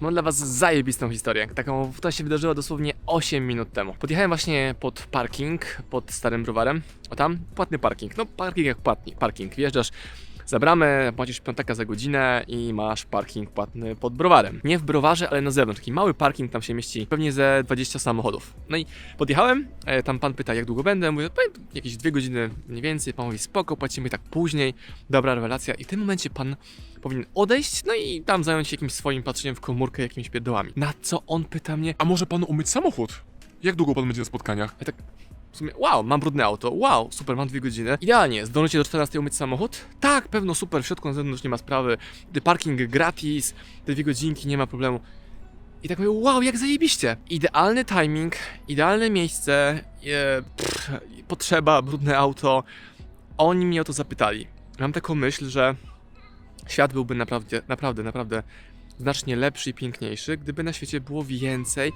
Mam dla was zajebistą historię, taką, która się wydarzyła dosłownie 8 minut temu. Podjechałem właśnie pod parking, pod starym browarem, o tam, płatny parking, no parking jak płatny parking, wjeżdżasz za bramę, płacisz piątaka za godzinę i masz parking płatny pod browarem. Nie w browarze, ale na zewnątrz, taki mały parking, tam się mieści pewnie ze 20 samochodów. No i podjechałem, e, tam pan pyta jak długo będę, mówię, jakieś dwie godziny mniej więcej, pan mówi spoko, płacimy tak później, dobra rewelacja i w tym momencie pan powinien odejść, no i tam zająć się jakimś swoim patrzeniem w komórkę, jakimiś pierdołami. Na co on pyta mnie, A może panu umyć samochód? Jak długo pan będzie na spotkaniach? ja tak w sumie, wow, mam brudne auto, wow, super, mam dwie godziny. Idealnie, zdążycie do 14 umyć samochód? Tak, pewno, super, w środku na zewnątrz nie ma sprawy, parking gratis, te dwie godzinki, nie ma problemu. I tak mówię, wow, jak zajebiście. Idealny timing, idealne miejsce, e, pff, potrzeba, brudne auto. Oni mnie o to zapytali. Mam taką myśl, że świat byłby naprawdę, naprawdę, naprawdę znacznie lepszy i piękniejszy, gdyby na świecie było więcej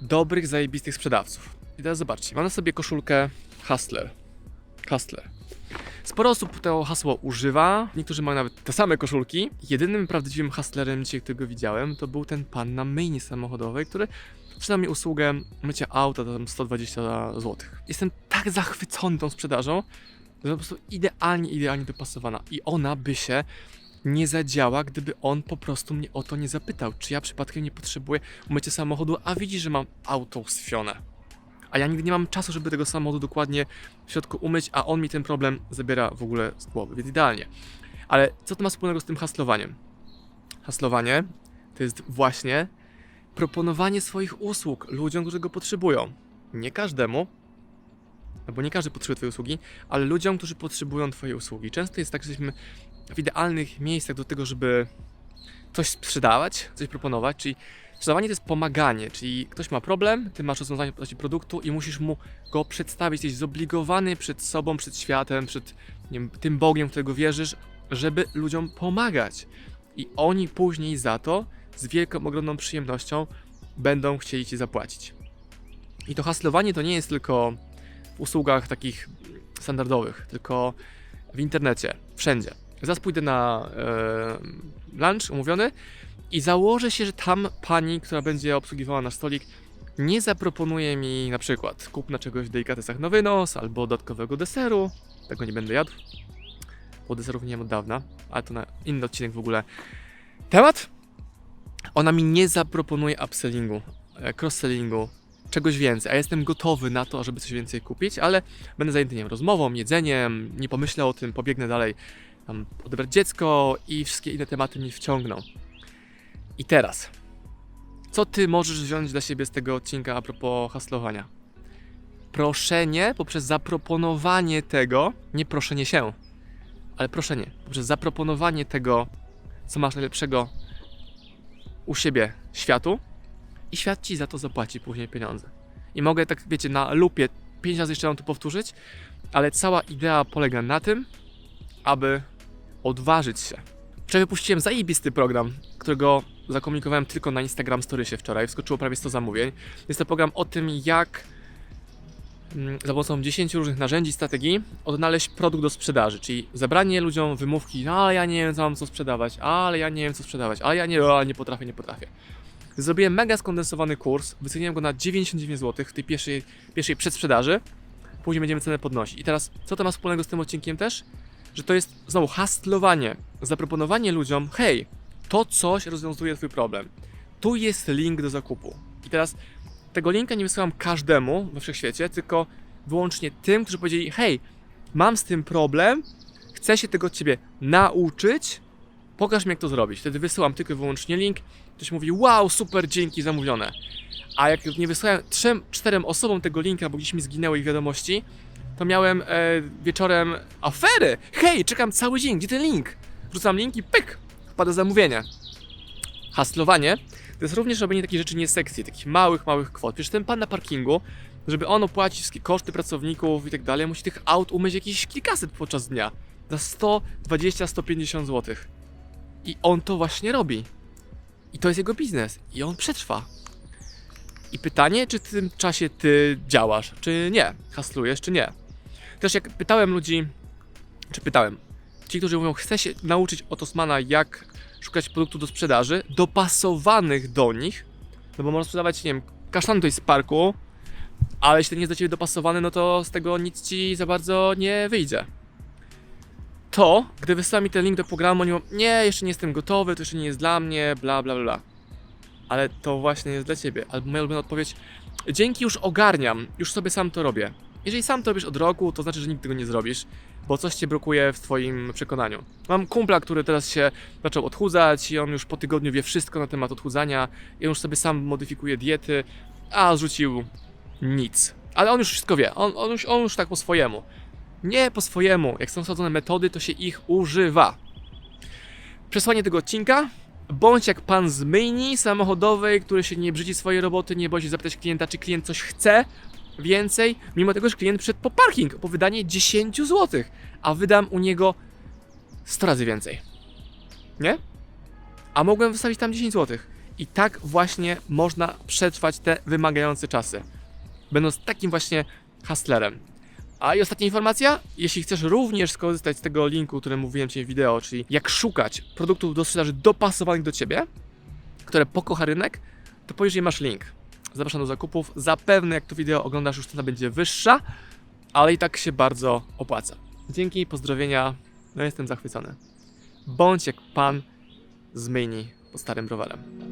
dobrych, zajebistych sprzedawców. I teraz zobaczcie, mam na sobie koszulkę Hustler. Hustler. Sporo osób to hasło używa, niektórzy mają nawet te same koszulki. Jedynym prawdziwym hustlerem dzisiaj, którego widziałem, to był ten pan na myjni samochodowej, który sprzedał mi usługę mycia auta za tam 120 zł. Jestem tak zachwycony tą sprzedażą, że po prostu idealnie, idealnie dopasowana. I ona by się nie zadziała, gdyby on po prostu mnie o to nie zapytał, czy ja przypadkiem nie potrzebuję umycia samochodu, a widzi, że mam auto uswione. A ja nigdy nie mam czasu, żeby tego samochodu dokładnie w środku umyć, a on mi ten problem zabiera w ogóle z głowy, więc idealnie. Ale co to ma wspólnego z tym haslowaniem? Haslowanie to jest właśnie proponowanie swoich usług ludziom, którzy go potrzebują. Nie każdemu, bo nie każdy potrzebuje Twojej usługi, ale ludziom, którzy potrzebują Twojej usługi. Często jest tak, że jesteśmy w idealnych miejscach do tego, żeby coś sprzedawać, coś proponować, czyli sprzedawanie to jest pomaganie, czyli ktoś ma problem, ty masz rozwiązanie w postaci produktu i musisz mu go przedstawić, jesteś zobligowany przed sobą, przed światem, przed wiem, tym Bogiem, w którego wierzysz, żeby ludziom pomagać. I oni później za to z wielką, ogromną przyjemnością będą chcieli ci zapłacić. I to haslowanie to nie jest tylko w usługach takich standardowych, tylko w internecie, wszędzie. Zaraz pójdę na e, lunch umówiony i założę się, że tam pani, która będzie obsługiwała nasz stolik, nie zaproponuje mi na przykład kupna czegoś w delikatesach na wynos albo dodatkowego deseru. Tego nie będę jadł, bo deserów nie jem od dawna, ale to na inny odcinek w ogóle. Temat? Ona mi nie zaproponuje upsellingu, e, cross-sellingu, czegoś więcej, a jestem gotowy na to, żeby coś więcej kupić, ale będę zajęty nie wiem, rozmową, jedzeniem, nie pomyślę o tym, pobiegnę dalej tam odebrać dziecko i wszystkie inne tematy mnie wciągną. I teraz, co ty możesz wziąć dla siebie z tego odcinka a propos haslowania? Proszenie poprzez zaproponowanie tego, nie proszenie się, ale proszenie, poprzez zaproponowanie tego, co masz najlepszego u siebie światu i świat ci za to zapłaci później pieniądze. I mogę tak, wiecie, na lupie pięć razy jeszcze mam to powtórzyć, ale cała idea polega na tym, aby odważyć się. Wczoraj wypuściłem zajebisty program, którego zakomunikowałem tylko na Instagram Storiesie wczoraj. Wskoczyło prawie 100 zamówień. Jest to program o tym, jak mm, za pomocą 10 różnych narzędzi, strategii odnaleźć produkt do sprzedaży, czyli zabranie ludziom wymówki, ale ja nie wiem, co mam co sprzedawać, ale ja nie wiem, co sprzedawać, ale ja nie, o, nie potrafię, nie potrafię. Zrobiłem mega skondensowany kurs, wyceniłem go na 99 zł w tej pierwszej, pierwszej przedsprzedaży, później będziemy cenę podnosić. I teraz, co to ma wspólnego z tym odcinkiem też? Że to jest znowu hastlowanie, zaproponowanie ludziom, hej, to coś rozwiązuje twój problem. Tu jest link do zakupu. I teraz tego linka nie wysyłam każdemu we wszechświecie, tylko wyłącznie tym, którzy powiedzieli, hej, mam z tym problem, chcę się tego od ciebie nauczyć, pokaż mi jak to zrobić. Wtedy wysyłam tylko i wyłącznie link, ktoś mówi, wow, super, dzięki, zamówione. A jak nie wysłałem trzem, czterem osobom tego linka, bo gdzieś mi zginęły ich wiadomości, to miałem e, wieczorem afery. Hej, czekam cały dzień, gdzie ten link? Wrzucam link i pyk, wpada zamówienie. Haslowanie to jest również robienie takich rzeczy nie takich małych, małych kwot. Przecież ten pan na parkingu, żeby on opłacić wszystkie koszty pracowników i tak dalej, musi tych aut umyć jakieś kilkaset podczas dnia. Za 120-150 zł. I on to właśnie robi. I to jest jego biznes. I on przetrwa. I pytanie, czy w tym czasie ty działasz, czy nie? Haslujesz, czy nie? Też jak pytałem ludzi, czy pytałem, ci, którzy mówią, chcę się nauczyć od Osmana, jak szukać produktów do sprzedaży, dopasowanych do nich, no bo można sprzedawać, nie wiem, kasztan tutaj z parku, ale jeśli nie jest do ciebie dopasowany, no to z tego nic ci za bardzo nie wyjdzie. To, gdy wysyła mi ten link do programu, oni mówią, nie, jeszcze nie jestem gotowy, to jeszcze nie jest dla mnie, bla bla bla. Ale to właśnie jest dla ciebie. Albo ulubiona odpowiedź, dzięki już ogarniam, już sobie sam to robię. Jeżeli sam to robisz od roku, to znaczy, że nigdy tego nie zrobisz, bo coś cię blokuje w twoim przekonaniu. Mam kumpla, który teraz się zaczął odchudzać i on już po tygodniu wie wszystko na temat odchudzania i on już sobie sam modyfikuje diety, a rzucił nic. Ale on już wszystko wie, on, on, już, on już tak po swojemu. Nie po swojemu, jak są wsadzone metody, to się ich używa. Przesłanie tego odcinka. Bądź jak pan z myjni samochodowej, który się nie brzydzi swojej roboty, nie boi się zapytać klienta, czy klient coś chce więcej, mimo tego, że klient przyszedł po parking, po wydanie 10 zł, a wydam u niego 100 razy więcej. Nie? A mogłem wystawić tam 10 zł. I tak właśnie można przetrwać te wymagające czasy. Będąc takim właśnie hustlerem. A i ostatnia informacja, jeśli chcesz również skorzystać z tego linku, o którym mówiłem Ci w wideo, czyli jak szukać produktów do sprzedaży dopasowanych do Ciebie, które pokocha rynek, to poniżej masz link. Zapraszam do zakupów. Zapewne jak to wideo oglądasz, już cena będzie wyższa, ale i tak się bardzo opłaca. Dzięki, pozdrowienia. No jestem zachwycony. Bądź jak pan z myjni pod starym rowerem.